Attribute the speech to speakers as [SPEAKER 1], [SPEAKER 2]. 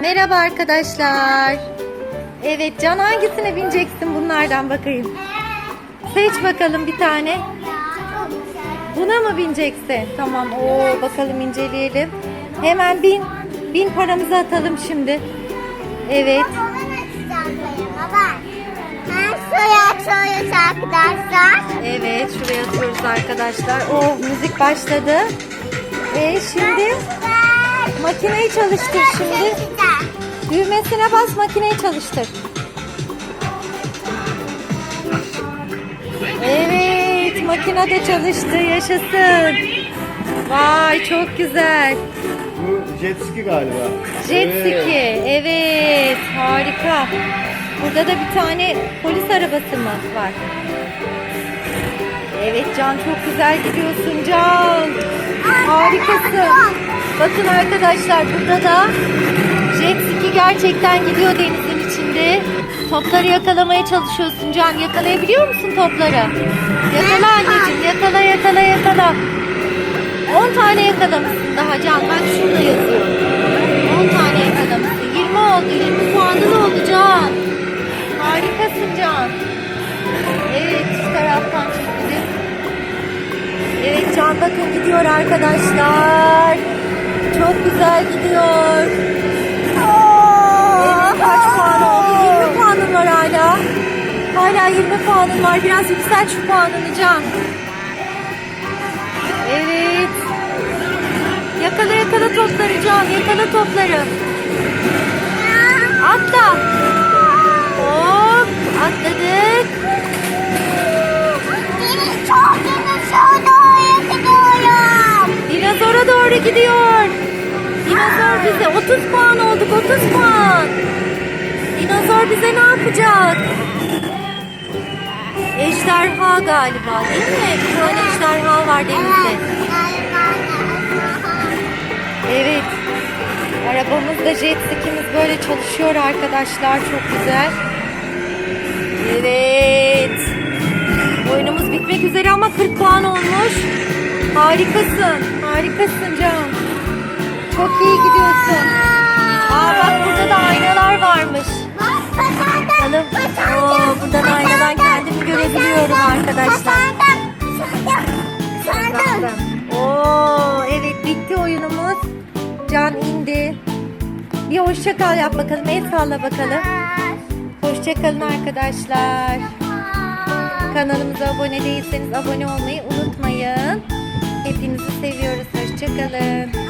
[SPEAKER 1] Merhaba arkadaşlar. Evet Can hangisine bineceksin bunlardan bakayım. Seç bakalım bir tane. Buna mı bineceksin? Tamam. Oo bakalım inceleyelim. Hemen bin. Bin paramızı atalım şimdi. Evet.
[SPEAKER 2] Atıyoruz arkadaşlar.
[SPEAKER 1] Evet şuraya atıyoruz arkadaşlar. Oh müzik başladı. Ve şimdi makineyi çalıştır şimdi. Düğmesine bas makineyi çalıştır. Evet makine de çalıştı yaşasın. Vay çok güzel.
[SPEAKER 3] Bu jet ski galiba.
[SPEAKER 1] Jet
[SPEAKER 3] Evet.
[SPEAKER 1] ski evet harika. Burada da bir tane polis arabası mı var? Evet Can çok güzel gidiyorsun Can. Harikasın. Bakın arkadaşlar burada da jet ski gerçekten gidiyor denizin içinde. Topları yakalamaya çalışıyorsun Can. Yakalayabiliyor musun topları? Yakala anneciğim yakala yakala yakala. 10 tane yakalamışsın daha Can. Bak şurada yazıyor. 10 tane yakalamışsın. 20 oldu. 20 puanın oldu Can. Harikasın Can. Evet şu taraftan çekelim. Evet Can bakın gidiyor arkadaşlar. Çok güzel gidiyor. Evet kaç puan oldu? 20 puanın var hala. Hala 20 puanın var. Biraz yükselt şu puanını Can. Evet. Yakala yakala topları Can. Yakala topları.
[SPEAKER 2] Doğru
[SPEAKER 1] gidiyor. Dinozor bize 30 puan olduk 30 puan. Dinozor bize ne yapacak? Ejderha galiba değil mi? Bir tane ejderha var denizde. Evet. Arabamız da jet ski'miz böyle çalışıyor arkadaşlar. Çok güzel. Evet. Oyunumuz bitmek üzere ama 40 puan olmuş. Harikasın. Harikasın Can. Çok iyi gidiyorsun. Aa bak burada da aynalar varmış. Bakalım. Oo, buradan aynadan kendimi görebiliyorum arkadaşlar. Oo evet bitti oyunumuz. Can indi. Bir hoşça kal yap bakalım. El salla bakalım. Hoşça kalın arkadaşlar. Kanalımıza abone değilseniz abone olmayı unutmayın. Hepinizi seviyoruz. Hoşça kalın.